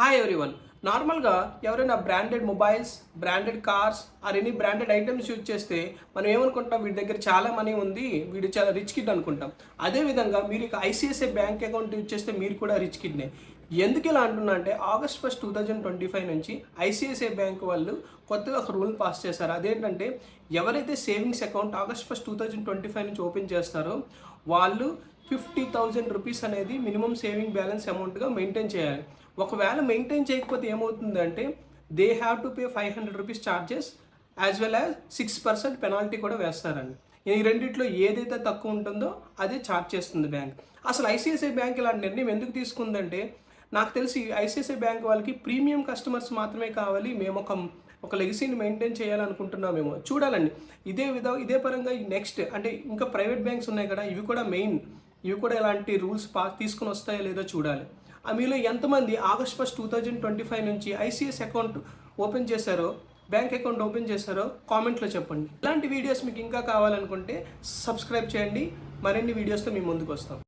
Hi everyone నార్మల్గా ఎవరైనా branded mobiles branded cars or any branded items use చేస్తే మనం ఏమనుకుంటాం? వీడి దగ్గర చాలా మనీ ఉంది వీడు చాలా రిచ్ కిడ్ అనుకుంటాం. అదేవిధంగా మీరు ఇక ఐసిఐసిఐ బ్యాంక్ అకౌంట్ యూజ్ చేస్తే మీరు కూడా రిచ్ కిడ్నే ఎందుకు ఇలా అంటున్నా అంటే August first two thousand twenty five నుంచి ఐసిఐసిఐ బ్యాంక్ వాళ్ళు కొత్తగా ఒక రూల్ పాస్ చేశారు. అదేంటంటే ఎవరైతే savings account August first two thousand twenty five నుంచి ఓపెన్ చేస్తారో వాళ్ళు ఫిఫ్టీ థౌజండ్ రూపీస్ అనేది మినిమం సేవింగ్ బ్యాలెన్స్ అమౌంట్గా మెయింటైన్ చేయాలి. ఒకవేళ మెయింటైన్ చేయకపోతే ఏమవుతుందంటే they have to pay five hundred rupees charges as well as six percent penalty కూడా వేస్తారండి. ఈ రెండిట్లో ఏదైతే తక్కువ ఉంటుందో అదే ఛార్జ్ చేస్తుంది బ్యాంక్. అసలు ఐసిఐసిఐ బ్యాంక్ ఇలాంటి నిర్ణయం ఎందుకు తీసుకుందంటే నాకు తెలిసి ఐసిఐసిఐ బ్యాంక్ వాళ్ళకి ప్రీమియం కస్టమర్స్ మాత్రమే కావాలి. మేము ఒక ఒక లెగసీని మెయింటైన్ చేయాలనుకుంటున్నామేమో. చూడాలండి. ఇదే విధ ఇదే పరంగా నెక్స్ట్ అంటే ఇంకా ప్రైవేట్ బ్యాంక్స్ ఉన్నాయి కదా ఇవి కూడా మెయిన్. ఇవి కూడా ఇలాంటి రూల్స్ పా తీసుకుని వస్తాయో లేదో చూడాలి. ఆ మీలో ఎంతమంది August first two thousand twenty five నుంచి ఐసీఎస్ అకౌంట్ ఓపెన్ చేశారో బ్యాంక్ అకౌంట్ ఓపెన్ చేశారో కామెంట్లో చెప్పండి. ఇలాంటి వీడియోస్ మీకు ఇంకా కావాలనుకుంటే సబ్స్క్రైబ్ చేయండి. మరిన్ని వీడియోస్తో మీ ముందుకు వస్తాం.